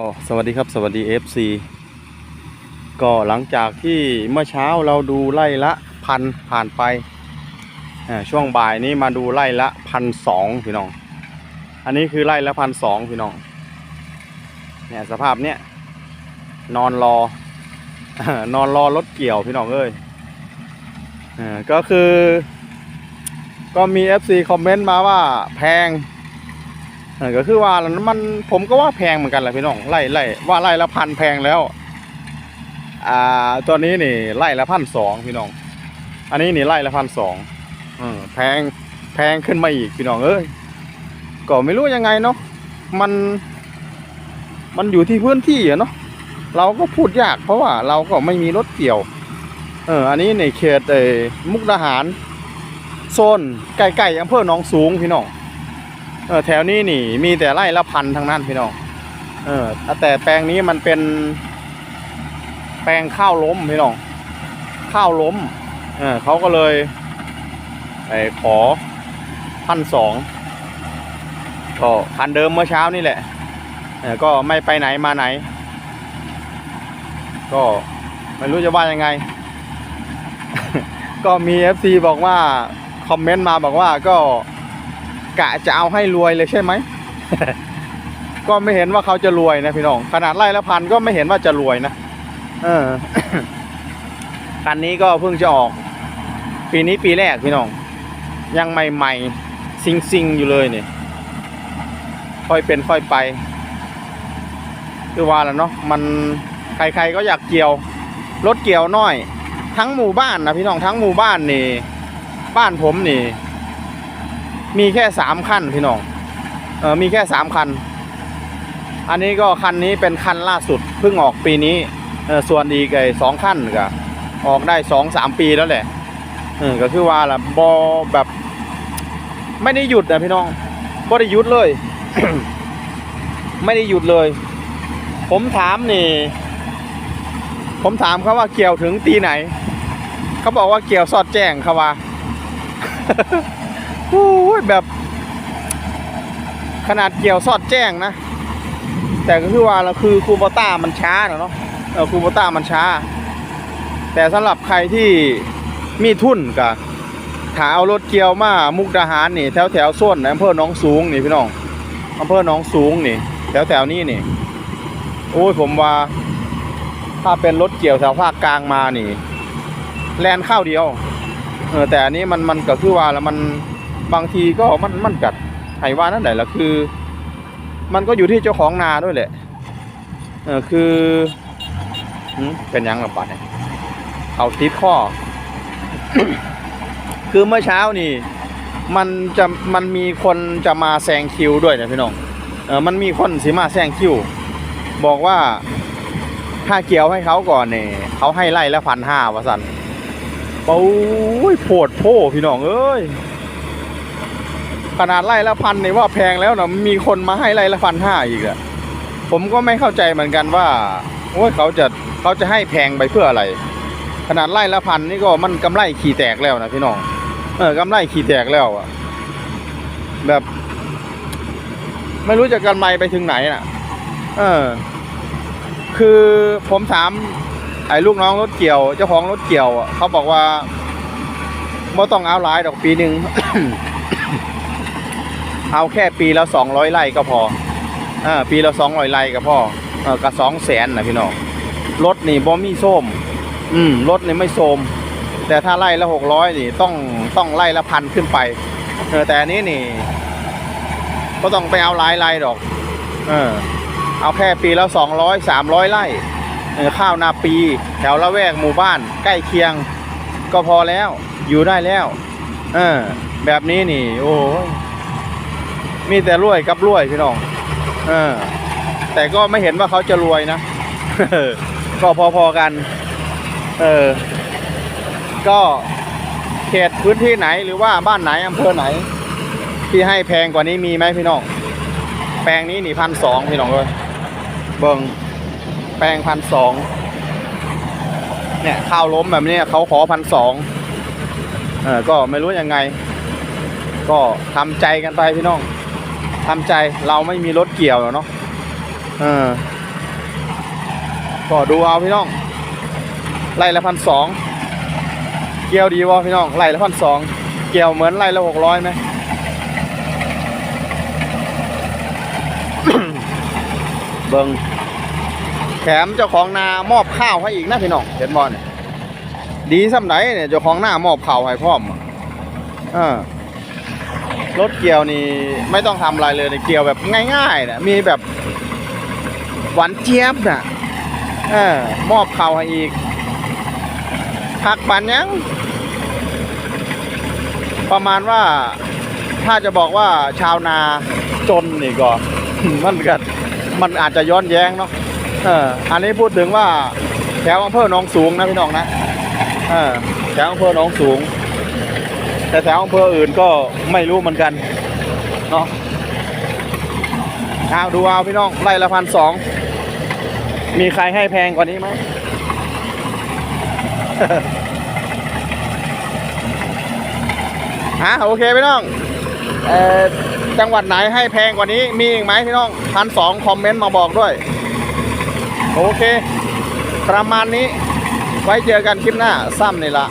อ๋อสวัสดีครับสวัสดี FC ก็หลังจากที่เมื่อเช้าเราดูไล่ละพันผ่านไป ช่วงบ่ายนี้มาดูไล่ละพันสองพี่น้อง อันนี้คือไล่ละพันสองพี่น้องเนี่ยสภาพเนี้ยนอนรอนอนรอรถเกี่ยวพี่น้องเอ้ยอก็คือ ก็มี FC คอมเมนต์มาว่าแพง ก็คือว่าแล้วมันผมก็ว่าแพงเหมือนกันแหละพี่น้องไล่ไล่ว่าไล่ละพันแพงแล้ว อ่าตัวนี้นี่ไล่ละพันสองพี่น้อง อันนี้นี่ไล่ละพันสองอแพงแพงขึ้นมาอีกพี่น้องเอ้ยก็ไม่รู้ยังไงเนาะมัน มันอยู่ที่พื้นที่อะเนาะเราก็พูดยากเพราะว่าเราก็ไม่มีรถเกี่ยว เออ อันนี้ในเขตเออมุกดาหารโซนใกล้ๆอำเภอหนองสูงพี่น้อง เออแถวนี้นี่ มีแต่ไร่ละพันทั้งนั้นพี่น้องเออแต่แปลงนี้มันเป็น แปลงข้าวล้มพี่น้องข้าวล้มเออเขาก็เลยไอขอพันสองก็คันเดิมเมื่อเช้านี่แหละเออก็ไม่ไปไหนมาไหน ก็ไม่รู้จะว่ายังไง ก็มี FC บอกว่า คอมเมนต์มาบอกว่าก็ กะจะเอาให้รวยเลยใช่ไหม ก็ไม่เห็นว่าเขาจะรวยนะพี่น้อง ขนาดไล่ละพันก็ไม่เห็นว่าจะรวยนะ เออคันนี้ก็เพิ่งจะออก ปีนี้ปีแรกพี่น้อง ยังใหม่ๆซิงๆอยู่เลยเนี่ยค่อยเป็นค่อยไปคือว่าแล้วเนาะมันใครๆก็อยากเกี่ยว รถเกี่ยวน้อย ทั้งหมู่บ้านนะพี่น้องทั้งหมู่บ้านนี่ บ้านผมนี่ มีแค่สามคันพี่น้องเออมีแค่สามคัน อันนี้ก็คันนี้เป็นคันล่าสุดเพิ่งออกปีนี้เออส่วนอีกไอ้สองคันก็ออกได้สองสามปีแล้วแหละเออก็คือว่าล่ะบอแบบ ไม่ได้หยุดนะพี่น้องบ่ได้หยุดเลย ไม่ได้หยุดเลย ผมถามนี่ ผมถามเขาว่าเกี่ยวถึงตีไหน เขาบอกว่าเกี่ยวสอดแจ้งเขาว่า โอ้ยแบบ ขนาดเกี่ยวสอดแจ้งนะ แต่ก็คือว่าเราคือคูโบต้ามันช้าเนาะเออคูโบต้ามันช้า แต่สำหรับใครที่มีทุนกับถ้าเอารถเกี่ยวมามุกดาหารนี่ แถวแถวๆโซนอำเภอหนองสูงนี่พี่น้องอำเภอหนองสูงนี่ แถวแถวนี้นี่ โอ้ยผมว่า ถ้าเป็นรถเกี่ยวแถวภาคกลางมานี่ แลนข้าวเดียว เออแต่อันนี้มันมันก็คือว่าแล้วมัน บางทีก็มันมันกัดไห้ว่านั่นแหละละคือ มันก็อยู่ที่เจ้าของนาด้วยแหละเออคือเป็นยังหรอเนี่ยเอาติดข้อ คือเมื่อเช้านี่ มันจะมันมีคนจะมาแซงคิวด้วยนะพี่น้องเออมันมีคนสิมาแซงคิว บอกว่าถ้าเกี่ยวให้เขาก่อนเนี่ยเขาให้ไล่ละพันห้าวะสันโอ้ยโผดโพพี่น้องเอ้ย ขนาดไล่ละพันเนี่ยว่าแพงแล้วเนะมีคนมาให้ไล่ละพันห้าอีกอะผมก็ไม่เข้าใจเหมือนกันว่าโอ้ยเขาจะเขาจะให้แพงไปเพื่ออะไร ขนาดไล่ละพันนี่ก็มันกำไรขี่แตกแล้วนะพี่น้องเออกำไรขี่แตกแล้วอะแบบ ไม่รู้จะกำไรไปถึงไหนน่ะ เออ คือผมถามไอ้ลูกน้องรถเกี่ยว เจ้าของรถเกี่ยวอะเขาบอกว่าไม่ต้องเอาหลายดอกปีหนึ่ง เอาแค่ปีละสองร้อยไร่ก็พออ่าปีละสองร้อยไร่ก็พอเออกับสองแสนนะพี่น้องรถนี่บ่มีส้ม อืมรถนี่ไม่โสม แต่ถ้าไร่ละหกร้อยนี่ต้องต้องไร่ละพันขึ้นไปเออแต่อันนี้นี่ ก็ต้องไปเอาหลายไร่ดอก เออ เอาแค่ปีละสองร้อยสามร้อยไร่เออข้าวนาปี แถวละแวกหมู่บ้าน ใกล้เคียง ก็พอแล้ว อยู่ได้แล้ว เออ แบบนี้นี่ โอ้ มีแต่รวยกับรวยพี่น้องเออแต่ก็ไม่เห็นว่าเขาจะรวยนะก็พอๆกัน เออ ก็เขตพื้นที่ไหนหรือว่าบ้านไหนอำเภอไหน ที่ให้แพงกว่านี้มีไหมพี่น้อง แปลงนี้หนี่พันสองพี่น้องเลยเบิงแปลงพันสองเนี่ยข้าวล้มแบบนี้เขาขอพันสองเออก็ไม่รู้ยังไง ก็ทำใจกันไปพี่น้อง ทำใจเราไม่มีรถเกี่ยวเนาะเออก็ดูเอาพี่น้องไล่ละพันสองเกี่ยวดีวะพี่น้องไล่ละพันสองเกี่ยวเหมือนไล่ละหกร้อยไหมเบิงแถมเจ้าของนามอบข้าวให้อีกนะพี่น้องเห็นบอลเนี่ยดีสำไหนเนี่ยเจ้าของหน้ามอบข้าวให้พร้อมอะเออ รถเกียวนี่ไม่ต้องทำอะไรเลยเนี่ยเกียวแบบง่ายๆนะมีแบบหวานเจี๊ยบน่ะเออมอบเข้าให้อีกผักปันยัง ประมาณว่าถ้าจะบอกว่าชาวนาจนนี่ก็มันก็มันอาจจะย้อนแย้งเนาะเอออันนี้พูดถึงว่าแถวอำเภอหนองสูงนะพี่น้องนะเออแถวอำเภอหนองสูง แต่แถวอำเภออื่นก็ไม่รู้เหมือนกันเนาะเอาดูเอาพี่น้องไล่ละพันสองมีใครให้แพงกว่านี้ไหมฮะโอเคพี่น้องเอ่อจังหวัดไหนให้แพงกว่านี้มีอีกไหมพี่น้องพันสองคอมเมนต์มาบอกด้วย โอเค ประมาณนี้ไว้เจอกันคลิปหน้า ซ้ำนี่ละ